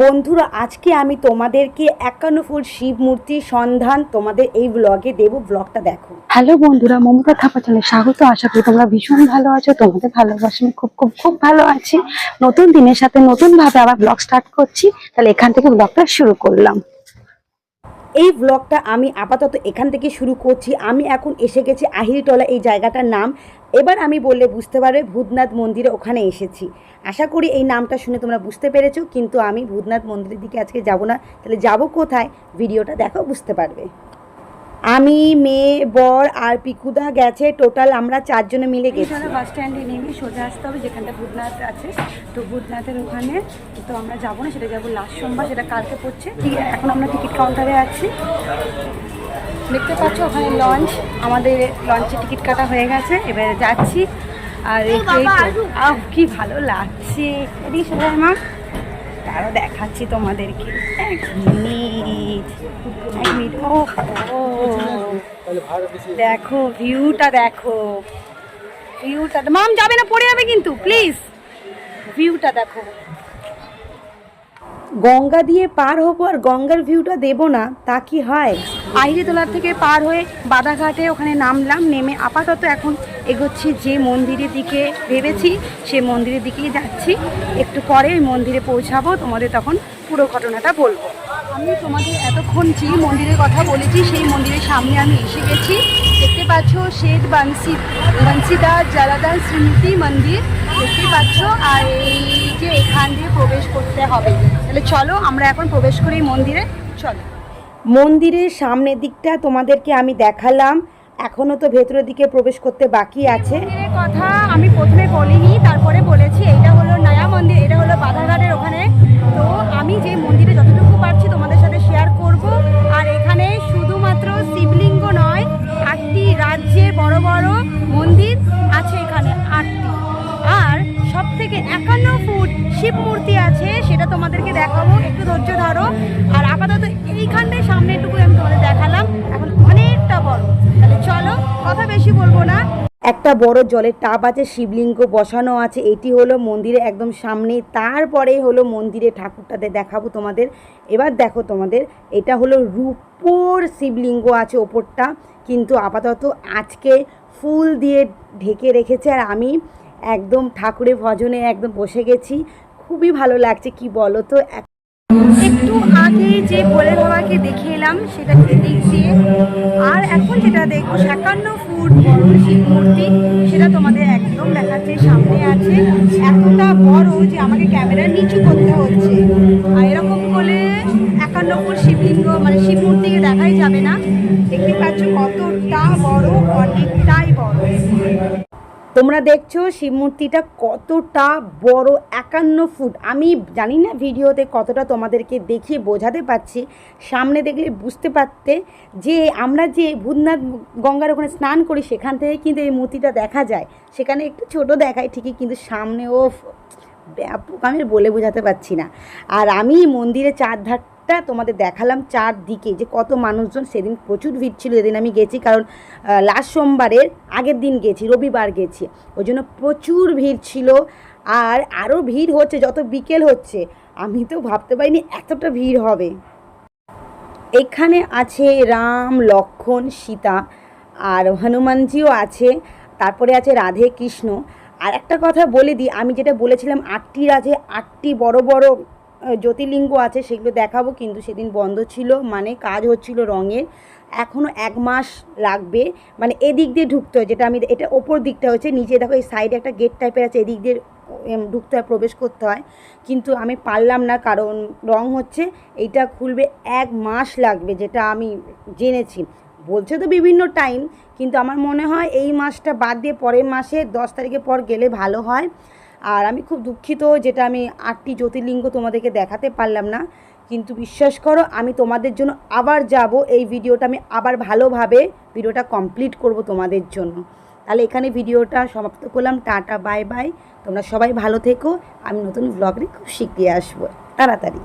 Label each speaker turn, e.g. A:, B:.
A: বন্ধুরা, আজকে আমি তোমাদেরকে একান্ন ফুট শিব মূর্তির সন্ধান তোমাদের এই ব্লগে দেব। ব্লগটা দেখো।
B: হ্যালো বন্ধুরা, মমতা থাপা চলে স্বাগত। আশা করি তোমরা ভীষণ ভালো আছো, তোমাদের ভালোবাসা খুব খুব খুব ভালো আছি। নতুন দিনের সাথে নতুন ভাবে আবার ব্লগ স্টার্ট করছি। তাহলে এখান থেকে ব্লগটা শুরু করলাম।
A: এই ব্লগটা আমি আপাতত এখান থেকে শুরু করছি। আমি এখন এসে গেছি আহিরিটলা এই জায়গাটার নাম। এবার আমি বললে বুঝতে পারবে, ভূতনাথ মন্দিরে ওখানে এসেছি। আশা করি এই নামটা শুনে তোমরা বুঝতে পেরেছ, কিন্তু আমি ভূতনাথ মন্দিরের দিকে আজকে যাব না। তাহলে যাব কোথায়? ভিডিওটা দেখো, বুঝতে পারবে। আমি মেয়ে বর আর পিকুদা গেছে। টোটাল আমরা চারজনে মিলে গেছি।
B: বাস স্ট্যান্ডে নেমে সোজা আসতে হবে যেখানটা ভূতনাথ আছে। তো ভূতনাথের ওখানে তো আমরা যাব না সেটা যাব লাস্ট সোমবার সেটা কালকে পড়ছে। ঠিক আছে এখন আমরা টিকিট কাউন্টারে আছি। দেখতে পাচ্ছ ওখানে লঞ্চ আমাদের লঞ্চে টিকিট কাটা হয়ে গেছে। এবারে যাচ্ছি। আর কি ভালো লাগছে। এদিকে সবাই মা তারও দেখাচ্ছি তোমাদেরকে। এক মিনিট। দেখো ভিউটা দেখো। ভিউটা মাম যাবে না, পড়ে যাবে কিন্তু প্লিজ ভিউটা দেখো।
A: গঙ্গা দিয়ে পার হব আর গঙ্গার ভিউটা দেবো না, তা কি হয়?
B: আহিরিতলার থেকে পার হয়ে বাদাঘাটে ওখানে নামলাম, নেমে আপাতত এখন এগোচ্ছি যে মন্দিরের দিকে ভেবেছি, সে মন্দিরের দিকেই যাচ্ছি। একটু পরে ওই মন্দিরে পৌঁছাবো, তোমাদের তখন পুরো ঘটনাটা বলব। আমি তোমাদের এতক্ষণ যে মন্দিরের কথা বলেছি সেই মন্দিরের সামনে আমি এসে গেছি। দেখতে পাচ্ছ শেঠ বান্সি বান্সিদার জালাদার স্মৃতি মন্দির। দেখতে পাচ্ছ আর এই যে এখান দিয়ে প্রবেশ করতে হবে। তাহলে চলো আমরা এখন প্রবেশ করি মন্দিরে। চলো।
A: মন্দিরের সামনের দিকটা তোমাদেরকে আমি দেখালাম। এখনও তো ভেতরের দিকে প্রবেশ করতে বাকি আছে।
B: কথা আমি প্রথমে বলিনি তারপরে বলেছি এটা হলো নয়া মন্দির এটা হলো বাধাঘাটের ওখানে। তো আমি যে মন্দিরে ধরো আর আপাতত এইখানটায় সামনেটুকু আমি তোমাদের দেখালাম। এখন অনেকটা বড়। তাহলে চলো, কথা বেশি বলব না।
A: একটা বড় জলের টাব আছে, শিবলিঙ্গ বসানো আছে। এটি হলো মন্দিরে একদম সামনে তারপরে হলো মন্দিরে ঠাকুরটাতে দেখাবো তোমাদের। এবার দেখো তোমাদের, এটা হলো রূপোর শিবলিঙ্গ আছে ওপরটা। কিন্তু আপাতত আজকে ফুল দিয়ে ঢেকে রেখেছে। আর আমি একদম ঠাকুরের ভজনে একদম বসে গেছি। খুবই ভালো লাগছে, কি বলো তো?
B: একটু আগে যে ভোলে বাবাকে দেখে এলাম, সেটা দিক দিয়ে। আর এখন যেটা দেখব, একান্ন ফুট বড় শিব মূর্তি, সেটা তোমাদের একদম দেখাচ্ছে, সামনে আছে। এতটা বড় যে আমাকে ক্যামেরা নিচু করতে হচ্ছে। আর এরকম বলে একান্ন ফুট শিবলিঙ্গ মানে শিব মূর্তিকে দেখাই যাবে না। দেখতে পাচ্ছ কতটা বড়, অনেকটাই বড়।
A: তোমরা দেখছ শিব মূর্তিটা কতটা বড়, একান্ন ফুট। আমি জানি না ভিডিওতে কতটা তোমাদেরকে দেখিয়ে বোঝাতে পারছি, সামনে দেখলে বুঝতে পারতে যে আমরা যে ভূতনাথ গঙ্গার ওখানে স্নান করি, সেখান থেকে কিন্তু এই মূর্তিটা দেখা যায়। সেখানে একটু ছোট দেখায় ঠিকই, কিন্তু সামনেও ব্যাপক আমি বলে বোঝাতে পারছি না। আর আমি মন্দিরে মন্দিরের চারধারটা তোমাদের দেখালাম চারদিকে, যে কত মানুষজন সেদিন প্রচুর ভিড় ছিল, যেদিন আমি গেছি, কারণ লাস্ট সোমবারের আগের দিন গেছি, রবিবার গেছি, ওই জন্য প্রচুর ভিড় ছিল, আর আরও ভিড় হচ্ছে, যত বিকেল হচ্ছে, আমি তো ভাবতে পারিনি এতটা ভিড় হবে। এখানে আছে রাম, লক্ষণ, সীতা, আর হনুমানজিও আছে, তারপরে আছে রাধে কৃষ্ণ, আর একটা কথা বলে দিই, আমি যেটা বলেছিলাম আটটি রাজে আটটি বড় বড় জ্যোতির্লিঙ্গ আছে, সেগুলো দেখাবো, কিন্তু সেদিন বন্ধ ছিল মানে কাজ হচ্ছিল রঙের। এখনও এক মাস লাগবে মানে এদিক দিয়ে ঢুকতে হয়, যেটা আমি, এটা ওপর দিকটা হচ্ছে, নিচে দেখো এই সাইডে একটা গেট টাইপের আছে, এদিক দিয়ে ঢুকতে হয়, প্রবেশ করতে হয়। কিন্তু আমি পারলাম না, কারণ রং হচ্ছে, এইটা খুলবে, এক মাস লাগবে, যেটা আমি জেনেছি। বলছে তো বিভিন্ন টাইম কিন্তু আমার মনে হয় এই মাসটা বাদ দিয়ে পরের মাসে দশ তারিখের পর গেলে ভালো হয়। আর আমি খুব দুঃখিত যেটা আমি আটটি জ্যোতির্লিঙ্গ তোমাদেরকে দেখাতে পারলাম না। কিন্তু বিশ্বাস করো, আমি তোমাদের জন্য আবার যাব। এই ভিডিওটা আমি আবার ভালোভাবে ভিডিওটা কমপ্লিট করব তোমাদের জন্য। তাহলে এখানে ভিডিওটা সমাপ্ত করলাম। টাটা বাই বাই তোমরা সবাই ভালো থেকো। আমি নতুন ব্লগ নিয়ে খুব শিখিয়ে আসব। তাড়াতাড়ি।